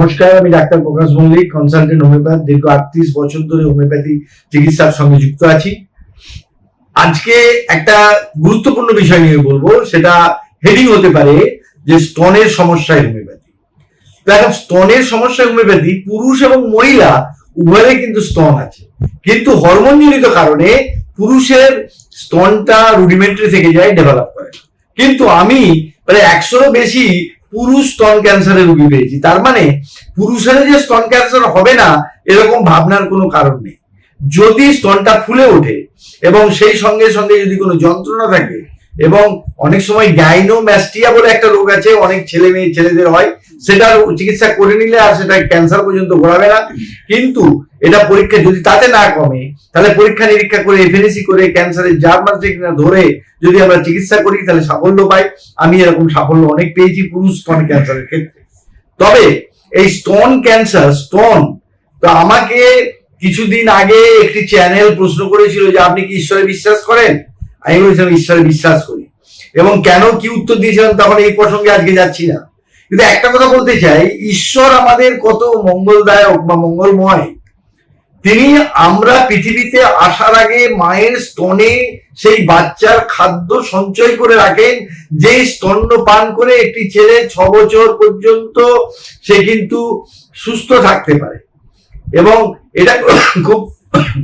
নমস্কার, আমি doctor Prakash Mallick consultant homeopath দীর্ঘ আটত্রিশ বছর ধরে হোমিওপ্যাথি চিকিৎসার সঙ্গে যুক্ত আছি। আজকে একটা গুরুত্বপূর্ণ বিষয় নিয়ে বলব, সেটা হেডিং হতে পারে যে স্তনের সমস্যায় হোমিওপ্যাথি এখন স্তনের সমস্যায় হোমিওপ্যাথি পুরুষ এবং মহিলা উভয়ের কিন্তু স্তন আছে। কিন্তু হরমোনজনিত কারণে পুরুষের স্তনটা রুডিমেন্টারি থেকে যায় ডেভেলপ করে কিন্তু আমি প্রায় একশোরও বেশি পুরুষ স্তন ক্যান্সারের রোগী পেয়েছি। তার মানে পুরুষের যে স্তন ক্যান্সার হবে না, এরকম ভাবনার কোনো কারণ নেই। যদি স্তনটা ফুলে ওঠে এবং সেই সঙ্গে সঙ্গে যদি কোনো যন্ত্রণা থাকে এবং অনেক সময় গাইনোম্যাস্টিয়া বলে একটা রোগ আছে, অনেক ছেলে মেয়ে, ছেলেদের হয়, সেটার চিকিৎসা করে নিলে আর সেটা ক্যান্সার পর্যন্ত ঘোরাবে না। কিন্তু এটা পরীক্ষা যদি তাতে না কমে, তাহলে পরীক্ষা নিরীক্ষা করে এফএনসি করে ক্যান্সারের জার্মান কিনা ধরে যদি আমরা চিকিৎসা করি, তাহলে সাফল্য পাই। আমি এরকম সাফল্য অনেক পেয়েছি পুরুষ স্তন ক্যান্সারের ক্ষেত্রে। তবে এই স্তন ক্যান্সার স্তন তো আমাকে কিছুদিন আগে একটি চ্যানেল প্রশ্ন করেছিল যে আপনি কি ঈশ্বরে বিশ্বাস করেন? আমি বলেছিলাম ঈশ্বরে বিশ্বাস করি। এবং কেন কি উত্তর দিয়েছিলাম তখন এই প্রসঙ্গে আজকে যাচ্ছি না। কিন্তু একটা কথা বলতে চাই, ঈশ্বর আমাদের কত মঙ্গলদায়ক বা মঙ্গলময়। তিনি আমরা পৃথিবীতে আসার আগে মায়ের স্তনে সেই বাচ্চার খাদ্য সঞ্চয় করে রাখেন। যে স্তন্য পান করে একটি ছেলে ছ বছর পর্যন্ত সে কিন্তু সুস্থ থাকতে পারে। এবং এটা খুব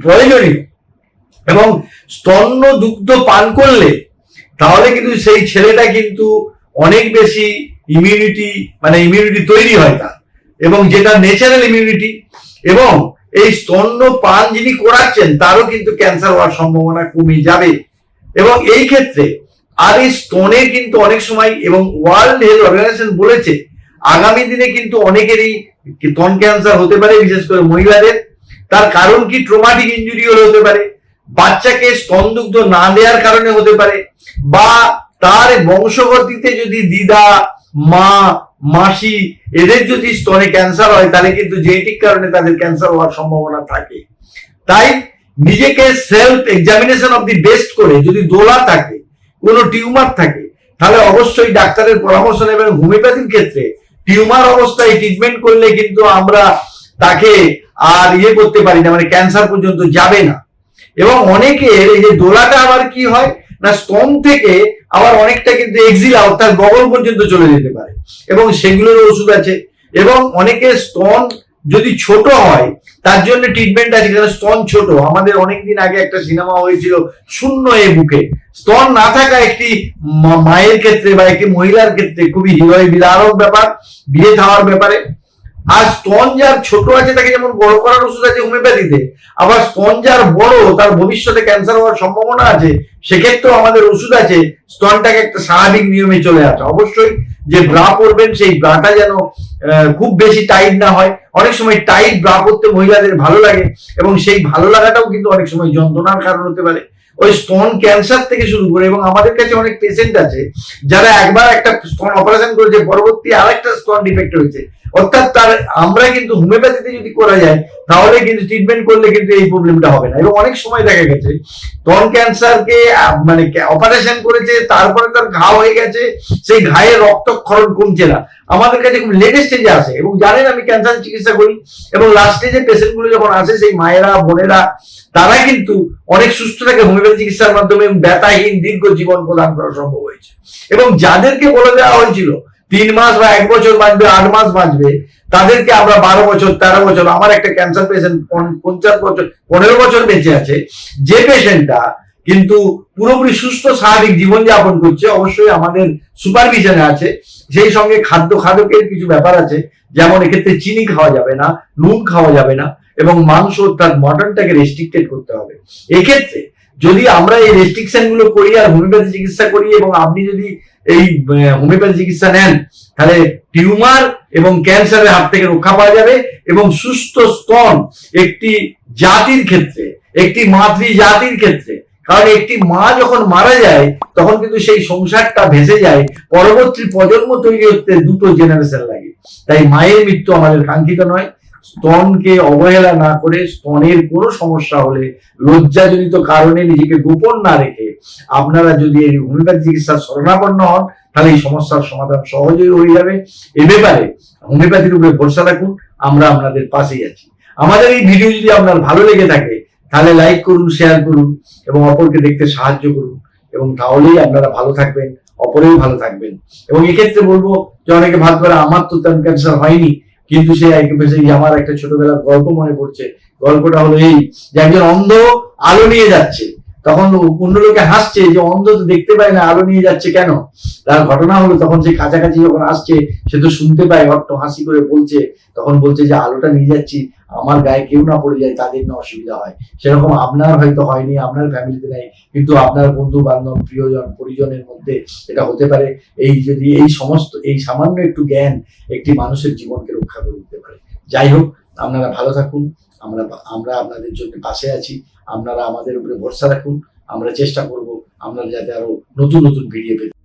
প্রয়োজনীয়। এবং স্তন্য দুগ্ধ পান করলে তাহলে কিন্তু সেই ছেলেটা কিন্তু অনেক বেশি ইমিউনিটি মানে ইমিউনিটি তৈরি হয় তার। এবং যেটা ন্যাচারাল ইমিউনিটি এবং এই স্তন্য পান যিনি করাচ্ছেন, তারও কিন্তু ক্যান্সার হওয়ার সম্ভাবনা কমে যাবে। এবং এই ক্ষেত্রে আর এই স্তনে কিন্তু অনেক সময়, এবং ওয়ার্ল্ড হেলথ অর্গানাইজেশন বলেছে, আগামী দিনে কিন্তু অনেকেরই স্তন ক্যান্সার হতে পারে, বিশেষ করে মহিলাদের। তার কারণ কি? ট্রোমাটিক ইঞ্জুরি হলে হতে পারে। বাচ্চাকে স্তনদুগ্ধ না দেওয়ার কারণে হতে পারে, বা তার বংশগতিতে যদি দিদা, মা, মাসি এদের যদি স্তনে ক্যান্সার হয়, তাহলে কিন্তু জেনেটিক কারণে তাদের ক্যান্সার হওয়ার সম্ভাবনা থাকে। তাই নিজেকে self examination of the best করে যদি দোলা থাকে, কোনো টিউমার থাকে, তাহলে অবশ্যই ডাক্তারের পরামর্শ নেবেন। হোমিওপ্যাথির ক্ষেত্রে টিউমার অবস্থায় ট্রিটমেন্ট করলে কিন্তু আমরা তাকে আর ইয়ে করতে পারি না মানে ক্যান্সার পর্যন্ত যাবে না। এবং অনেকের এই যে দোলাটা আবার কি হয়? না স্তন থেকে আবার অনেকটা কিন্তু এক্সিলা অর্থাৎ বগল পর্যন্ত চলে যেতে পারে। এবং সেগুলোর ওষুধ আছে। এবং অনেকের স্তন যদি ছোট হয়, তার জন্য ট্রিটমেন্ট আছে, কারণ স্তন ছোট। আমাদের অনেকদিন আগে একটা সিনেমা হয়েছিল শূন্য এ বুকে। স্তন না থাকা একটি মায়ের ক্ষেত্রে বা একটি মহিলার ক্ষেত্রে খুবই হৃদয়, বিদারক ব্যাপার, বিয়ে থাওয়ার ব্যাপারে। আর স্তন যার ছোট আছে, তাকে যেমন বড় করার ওষুধ আছে হোমিওপ্যাথিতে, আবার স্তন যার বড়, তার ভবিষ্যতে ক্যান্সার হওয়ার সম্ভাবনা আছে, সেক্ষেত্রেও আমাদের ওষুধ আছে, স্তনটাকে একটা স্বাভাবিক নিয়মে চলে আসা। অবশ্যই যে ব্রা পরবেন, সেই ব্রাটা যেন খুব বেশি টাইট না হয়। অনেক সময় টাইট ব্রা পরতে মহিলাদের ভালো লাগে, এবং সেই ভালো লাগাটাও কিন্তু অনেক সময় যন্ত্রণার কারণ হতে পারে। ওই স্তন ক্যান্সার থেকে শুরু করে, এবং আমাদের কাছে অনেক পেশেন্ট আছে, যারা একবার একটা স্তন অপারেশন করেছে, পরবর্তী আরেকটা স্তন ডিফেক্ট হয়েছে। অর্থাৎ তার, আমরা কিন্তু হোমিওপ্যাথিতে যদি করা যায়, তাহলে কিন্তু ট্রিটমেন্ট করলে কিন্তু এই প্রবলেমটা হবে না। এবং অনেক সময় দেখা গেছে স্তন ক্যান্সারকে মানে অপারেশন করেছে, তারপরে তার ঘা হয়ে গেছে, সেই ঘায়ে রক্তক্ষরণ কমছে না। আমাদের কাছে খুব লেটেস্ট স্টেজে আসে, এবং জানেন আমি ক্যান্সার চিকিৎসা করি, এবং লাস্ট স্টেজে পেশেন্টগুলো যখন আসে, সেই মায়েরা, বোনেরা তারা কিন্তু অনেক সুস্থ থাকে হোমিওপ্যাথি চিকিৎসার মাধ্যমে ব্যথাহীন দীর্ঘ জীবন প্রদান করা সম্ভব হয়েছে। এবং যাদেরকে বলে দেওয়া হয়েছিল তিন মাস বা এক বছর বাঁচবে, আট মাস বাঁচবে, তাদেরকে আমরা বারো বছর, তেরো বছর, আমার একটা ক্যান্সার পেশেন্ট পঞ্চাশ বছর, পনেরো বছর বেঁচে আছে, যে পেশেন্টটা কিন্তু পুরোপুরি সুস্থ, স্বাভাবিক জীবনযাপন করছে, অবশ্যই আমাদের সুপারভিশনে আছে, সেই সঙ্গে খাদ্য খাদকের কিছু ব্যাপার আছে, যেমন এক্ষেত্রে চিনি খাওয়া যাবে না, নুন খাওয়া যাবে না, এবং মাংস অর্থাৎ মটনটাকে রেস্ট্রিক্টেড করতে হবে। এক্ষেত্রে যদি আমরা এই রেস্ট্রিকশনগুলো করি আর হোমিওপ্যাথি চিকিৎসা করি, এবং আপনি যদি এই হোমিওপ্যাথি চিকিৎসা নেন, তাহলে টিউমার এবং ক্যান্সারের হাত থেকে রক্ষা পাওয়া যাবে এবং সুস্থ স্তন একটি জাতির ক্ষেত্রে, একটি মাতৃ জাতির ক্ষেত্রে। কারণ একটি মা যখন মারা যায়, তখন কিন্তু সেই সংসারটা ভেসে যায়। পরবর্তী প্রজন্ম তৈরি হতে দুটো জেনারেশন লাগে। তাই মায়ের মৃত্যু আমাদের কাঙ্ক্ষিত নয়। স্তনকে অবহেলা না করে স্তনের কোনো সমস্যা হলে লজ্জাজনিত কারণে নিজেকে গোপন না রেখে আপনারা যদি এই হোমিওপ্যাথি চিকিৎসার শরণাপন্ন হন, তাহলে এই সমস্যার সমাধান সহজেই হয়ে যাবে। এ ব্যাপারে হোমিওপ্যাথির উপরে ভরসা রাখুন, আমরা আপনাদের পাশেই আছি। আমাদের এই ভিডিও যদি আপনার ভালো লেগে থাকে, তাহলে লাইক করুন, শেয়ার করুন এবং অপরকে দেখতে সাহায্য করুন এবং তাহলেই আপনারা ভালো থাকবেন, অপরেও ভালো থাকবেন। এবং এক্ষেত্রে বলব, যে অনেকে ভাব করে আমার তো তেমন ক্যান্সার হয়নি। কিন্তু সেই এই আমার একটা ছোটবেলার গল্প মনে পড়ছে। গল্পটা হলো এই যে একজন অন্ধ আলো নিয়ে যাচ্ছে। তখন অন্য লোকে হাসছে যে অন্ধ তো দেখতে পায় না, আলো নিয়ে যাচ্ছে কেন? তার ঘটনা হলো তখন সে কাছাকাছি যখন আসছে, সে তো শুনতে পায়, অট্ট হাসি করে বলছে, তখন বলছে যে আলোটা নিয়ে যাচ্ছি, আমার গায়ে কেউ না পড়ে যায়, তাদের না অসুবিধা হয়। সেরকম আপনার হয়তো হয়নি, আপনার ফ্যামিলিতে নেই, কিন্তু আপনার বন্ধু বান্ধব প্রিয়জন, পরিজনের মধ্যে এটা হতে পারে। এই যদি এই সমস্ত, এই সামান্য একটু জ্ঞান একটি মানুষের জীবনকে রক্ষা করে দিতে পারে। যাই হোক আপনারা ভালো থাকুন, আমরা আমরা আপনাদের জন্য পাশে আছি, আপনারা আমাদের উপরে ভরসা রাখুন, আমরা চেষ্টা করব আপনারা যাতে আরও নতুন নতুন ভিডিও পেতে।